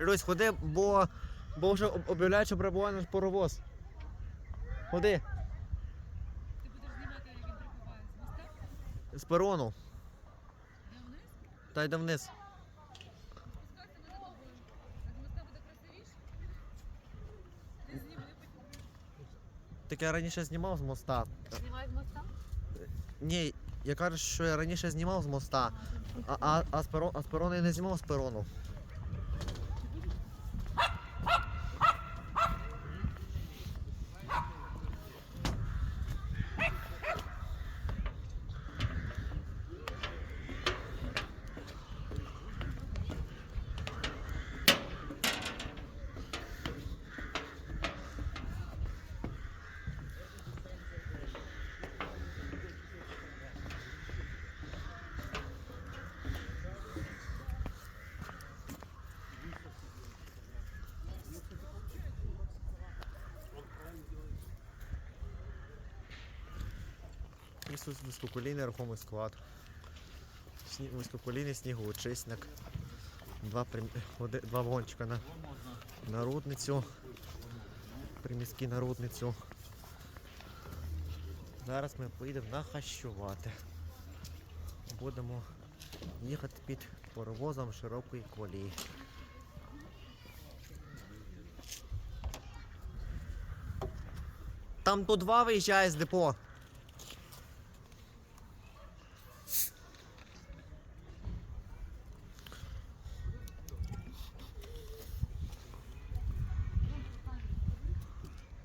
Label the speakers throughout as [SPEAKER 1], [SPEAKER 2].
[SPEAKER 1] Люсь, ходи, бо, бо вже об- об'являють, що прибуває наш паровоз. Ходи,
[SPEAKER 2] Ти будеш знімати, як він прибуває з моста?
[SPEAKER 1] з перону.
[SPEAKER 2] Де вниз?
[SPEAKER 1] Та йде вниз.
[SPEAKER 2] Спускайся на дорогу. А з моста буде красивіше? Ти зніми потім.
[SPEAKER 1] Так я раніше знімав з моста.
[SPEAKER 2] Знімай з моста?
[SPEAKER 1] Ні, я кажу, що я раніше знімав з моста, а, а, а, з, перо, а з перону я не знімав з перону. Ісус висококолійний рухомий склад. Сні, висококолійний снігоочисник. Два, прим- оди- два вагончика на народницю. Приміські народницю. Зараз ми поїдемо нахащувати. Будемо їхати під паровозом широкої колії. Там по два виїжджає з депо.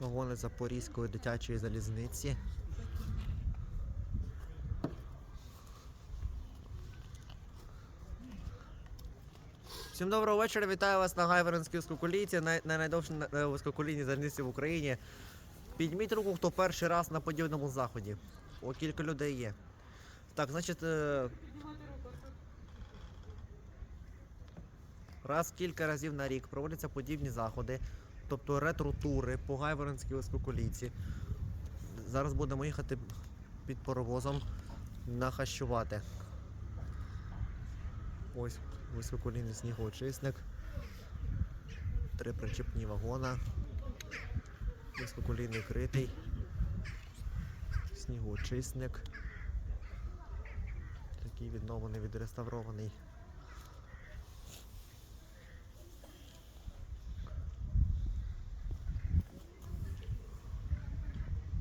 [SPEAKER 1] Вагони Запорізької дитячої залізниці. Всім доброго вечора, вітаю вас на Гайвернській вискоколійці, на, на найдовшій на- на залізниці в Україні. Підніміть руку, хто перший раз на подібному заході. О, кілька людей є. Так, значить, е, раз кілька разів на рік проводяться подібні заходи, тобто ретро-тури по Гайворонській вискоколійці. Зараз будемо їхати під паровозом нахащувати. Ось високолійний снігоочисник. Три причепні вагона. Високолійний критий. Снігоочисник. Такий відновлений, відреставрований